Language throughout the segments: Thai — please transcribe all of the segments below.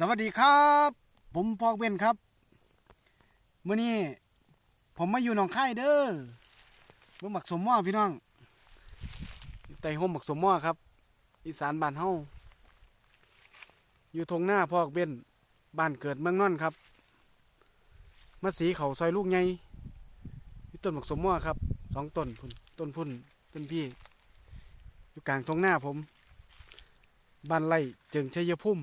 สวัสดีครับ ผมพอกเบนครับเมื่อนี้ผมมาอยู่หนองคายเด้อเมื่อหมักสมม้อพี่น้องไต่ห่มหมักสมม้อครับ อีสานบ้านเฮาอยู่ทงหน้าพอกเบนบ้านเกิดเมืองนอนครับมาสีเขาซอยลูกไงมีต้นหมักสมม้อครับสองต้นพุ่นต้นพุ่นต้นพี่ อยู่กลางทงหน้าผมบ้านไร่เจิงชัยภูมิ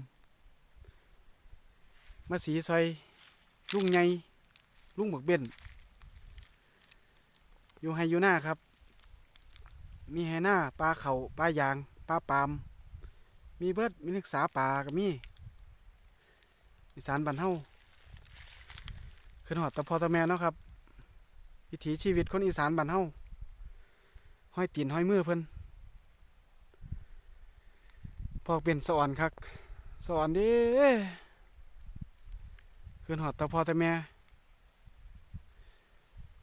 มาสีซอยลุงไงลุงบักเบนอยู่ให้อยู่หน้าครับ มีให้หน้าปลาเขาปลายางปลาปาม มีเบิดมีนักษาป่ากับมีอีสานบ้านเฮาขึ้นหอดตะพอตะแม่เนาะครับ วิถีชีวิตคนอีสานบ้านเฮาห้อยตีนห้อยมือเพิ่นพอกเป็นสอนคักสอน เดิขึ้นหอดตาพ่อตาแม่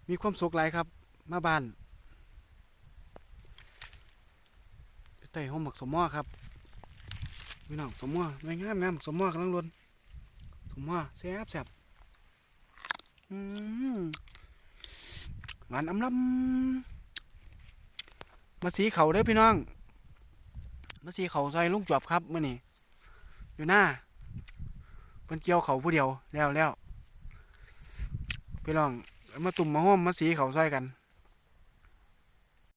มีความสุขหลายครับ มาบ้านอยู่ใต้ห้องหมักสมม้อครับพี่น้องสมม้อไม่งามงามสมม้อกำลังล้นสมม้อแซ่บแซ่บหวานอำลำมาสีเขาเด้อพี่น้อง มาสีเขาซอยลุงจวบครับเมื่อนี้อยู่หน้า พิ่นเกี่ยวเขาผู้เดียวแล้วแล้วพี่น้องมาตุ่มมาห้อมมาสีเขาใส่กัน